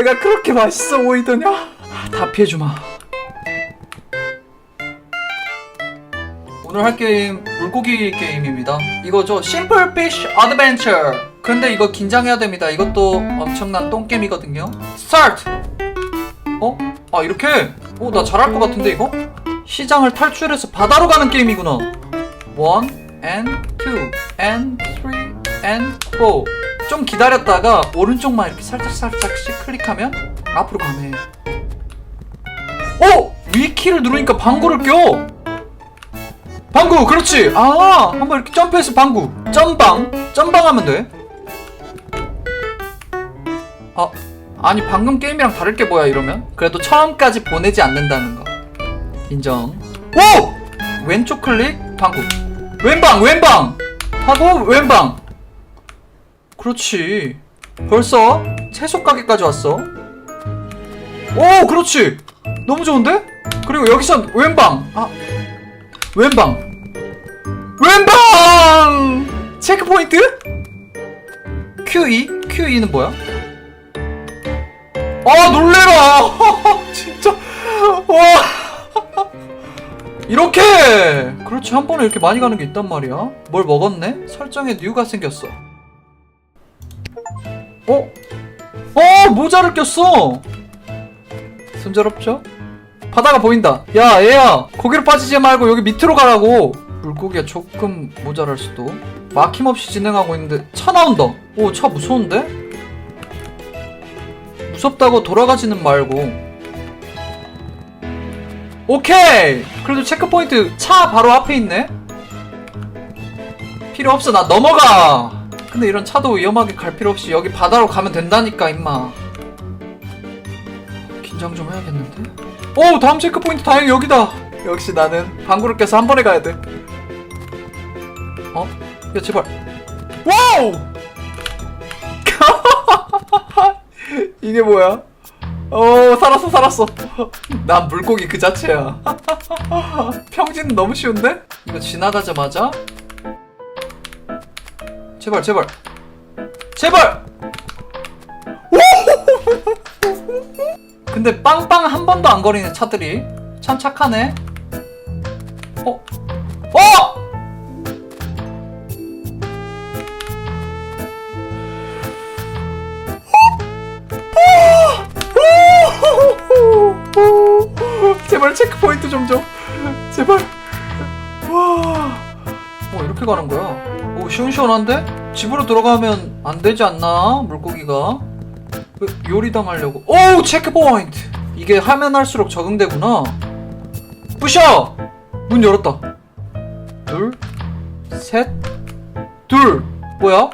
내가 그렇게 맛있어 보이더냐? 다 피해주마. 오늘 할 게임 물고기 게임입니다. 이거죠. 심플 피쉬 어드벤처. 근데 이거 긴장해야 됩니다. 이것도 엄청난 똥게임이거든요. 스타트! 어? 아 이렇게? 어, 나 잘할 것 같은데 이거? 시장을 탈출해서 바다로 가는 게임이구나. One and two and three and four. 좀 기다렸다가 오른쪽만 이렇게 살짝 살짝씩 클릭하면 앞으로 가네. 오! 위키를 누르니까 방구를 껴. 방구, 그렇지. 아, 한번 이렇게 점프해서 방구. 점방, 점방하면 돼. 아, 아니 방금 게임이랑 다를 게 뭐야 이러면? 그래도 처음까지 보내지 않는다는 거. 인정. 오! 왼쪽 클릭, 방구. 왼방, 왼방! 하고 왼방. 그렇지. 벌써 채소 가게까지 왔어. 오, 그렇지. 너무 좋은데? 그리고 여기선 왼방. 아, 왼방. 왼방! 체크 포인트? QE? QE는 뭐야? 아, 놀래라! 진짜. 와. 이렇게! 그렇지, 한 번에 이렇게 많이 가는 게 있단 말이야. 뭘 먹었네? 설정에 뉴가 생겼어. 어? 어, 모자를 꼈어! 순조롭죠? 바다가 보인다. 야, 얘야, 거기로 빠지지 말고 여기 밑으로 가라고. 물고기가 조금 모자랄 수도. 막힘없이 진행하고 있는데 차 나온다. 오, 차 무서운데? 무섭다고 돌아가지는 말고. 오케이! 그래도 체크포인트 차 바로 앞에 있네? 필요 없어, 나 넘어가! 근데 이런 차도 위험하게 갈 필요 없이 여기 바다로 가면 된다니까, 임마. 긴장 좀 해야겠는데? 오 다음 체크포인트 다행히 여기다 역시 나는 방구를 껴서 한 번에 가야 돼 어? 야 제발 와우 이게 뭐야 어 살았어 살았어 난 물고기 그 자체야 평지는 너무 쉬운데? 이거 지나가자마자 제발 제발 제발 근데 빵빵 한 번도 안 거리는 차들이 참 착하네. 어? 어! 제발 체크포인트 좀 줘. 제발. 와. 어, 이렇게 가는 거야. 오, 시원시원한데? 집으로 들어가면 안 되지 않나? 물고기가. 왜 요리 당하려고? 오 체크포인트. 이게 하면 할수록 적응되구나. 부셔. 문 열었다. 둘, 셋, 둘. 뭐야?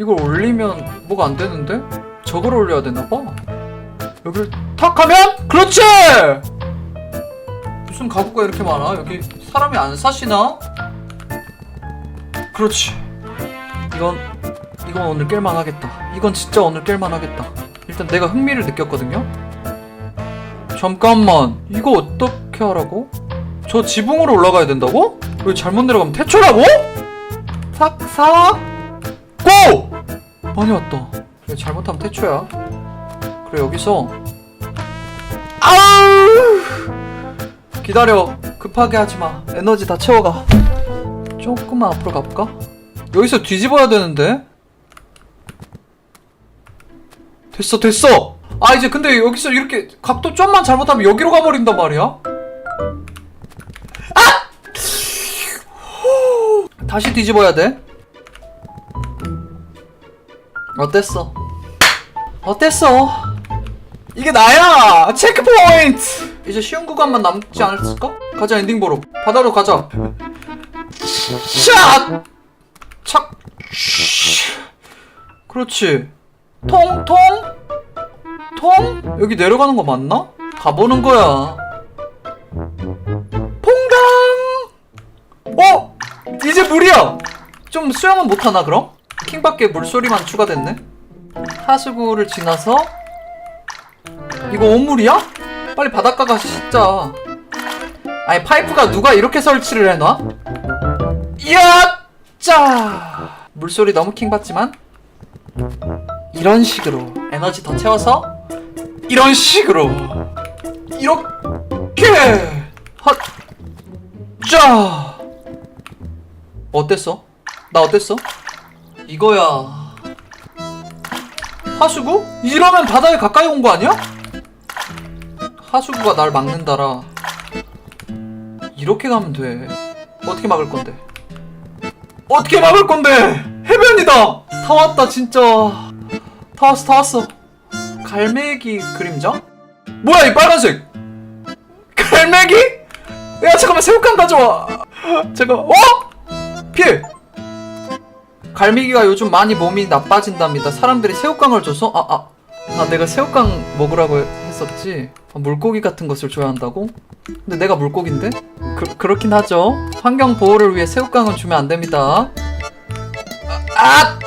이걸 올리면 뭐가 안 되는데? 저걸 올려야 되나 봐. 여기를 탁 하면 그렇지. 무슨 가구가 이렇게 많아? 여기 사람이 안 사시나? 그렇지. 이건 이건 오늘 깰만 하겠다. 이건 진짜 오늘 깰만 하겠다. 일단 내가 흥미를 느꼈거든요. 잠깐만, 이거 어떻게 하라고? 저 지붕으로 올라가야 된다고? 왜 잘못 내려가면 태초라고? 삭삭 고! 많이 왔다. 그래 잘못하면 태초야. 그래 여기서 아우 기다려 급하게 하지 마. 에너지 다 채워가. 조금만 앞으로 가볼까? 여기서 뒤집어야 되는데. 됐어 됐어! 아 이제 근데 여기서 이렇게 각도 좀만 잘못하면 여기로 가버린단 말이야? 아! 다시 뒤집어야 돼? 어땠어? 어땠어? 이게 나야! 체크포인트! 이제 쉬운 구간만 남지 않았을까? 가자 엔딩 보러. 바다로 가자 샷! 착 그렇지 통 통 통 여기 내려가는 거 맞나? 가보는 거야. 퐁당. 어 이제 물이야. 좀 수영은 못하나 그럼? 킹밖에 물소리만 추가됐네. 하수구를 지나서 이거 온물이야? 빨리 바닷가 가서 씻자. 아니 파이프가 누가 이렇게 설치를 해놔? 짜! 물소리 너무 킹 받지만 이런 식으로 에너지 더 채워서 이런 식으로 이렇게 핫짜 어땠어? 나 어땠어? 이거야 하수구? 이러면 바다에 가까이 온 거 아니야? 하수구가 날 막는다라 이렇게 가면 돼 어떻게 막을 건데 어떻게 막을 건데? 해변이다! 다 왔다 진짜. 다 왔어 다 왔어. 갈매기 그림자? 뭐야 이 빨간색! 갈매기? 야 잠깐만 새우깡 가져와. 잠깐만 어? 피해! 갈매기가 요즘 많이 몸이 나빠진답니다. 사람들이 새우깡을 줘서? 아 아. 아 내가 새우깡 먹으라고 했었지? 아, 물고기 같은 것을 줘야 한다고? 근데 내가 물고기인데? 그, 그렇긴 하죠 환경 보호를 위해 새우깡은 주면 안 됩니다 아! 아!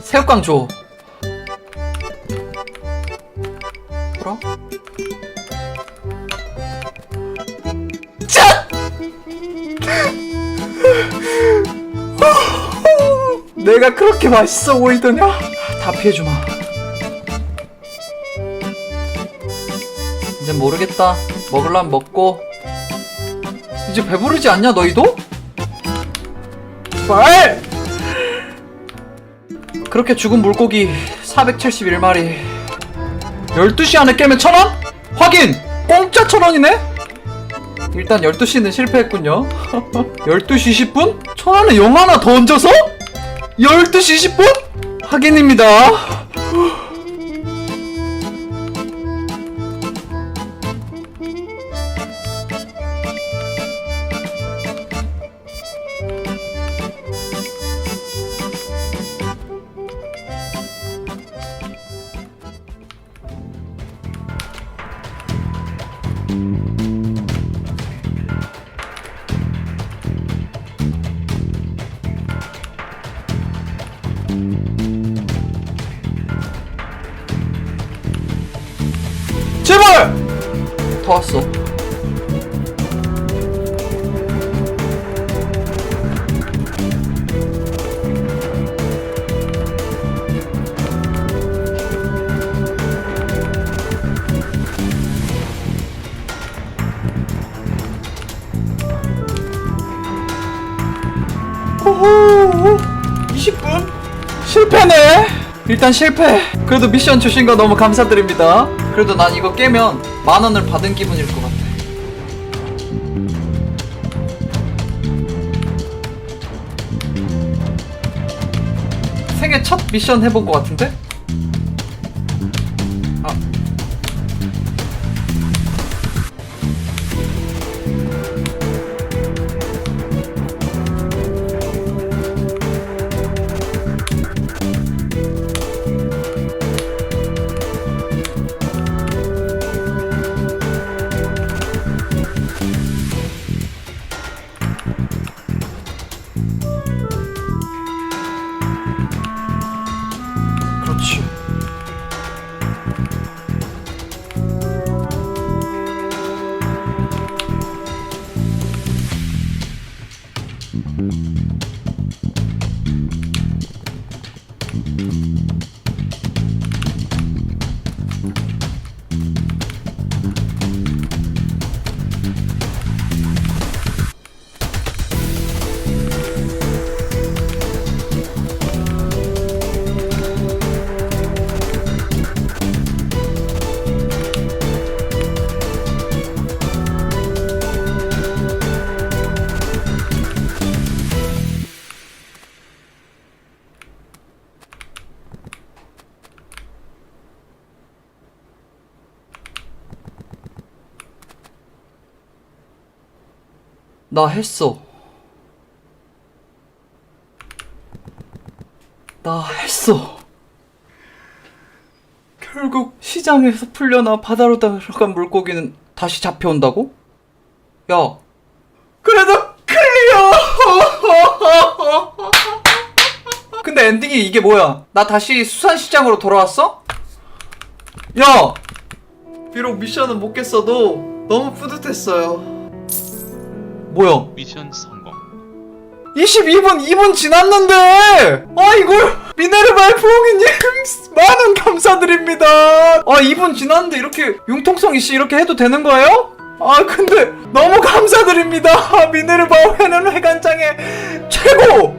새우깡 줘 뭐라? 짠! 내가 그렇게 맛있어 보이더냐? 다 피해주마. 모르겠다. 먹을란 먹고. 이제 배부르지 않냐, 너희도? 말! 그렇게 죽은 물고기 471마리. 12시 안에 깨면 천 원? 확인! 공짜 천 원이네? 일단 12시는 실패했군요. 12시 20분? 천 원에 영 하나 더 얹어서? 12시 20분? 확인입니다. 제발! 다 왔어. 실패네. 일단 실패. 그래도 미션 주신 거 너무 감사드립니다. 그래도 난 이거 깨면 만 원을 받은 기분일 것 같아. 생애 첫 미션 해본 것 같은데? Mm-hmm. 나 했어. 나 했어. 결국 시장에서 풀려나 바다로 들어간 물고기는 다시 잡혀온다고? 야, 그래도 클리어! 근데 엔딩이 이게 뭐야? 나 다시 수산시장으로 돌아왔어? 야! 비록 미션은 못 깼어도 너무 뿌듯했어요. 뭐야? 미션 성공. 22분 2분 지났는데 아 이걸 미네르바의 부엉이님 만원 감사드립니다. 아 2분 지났는데 이렇게 융통성 이씨 이렇게 해도 되는 거예요? 아 근데 너무 감사드립니다. 미네르바 회는 회관장의 최고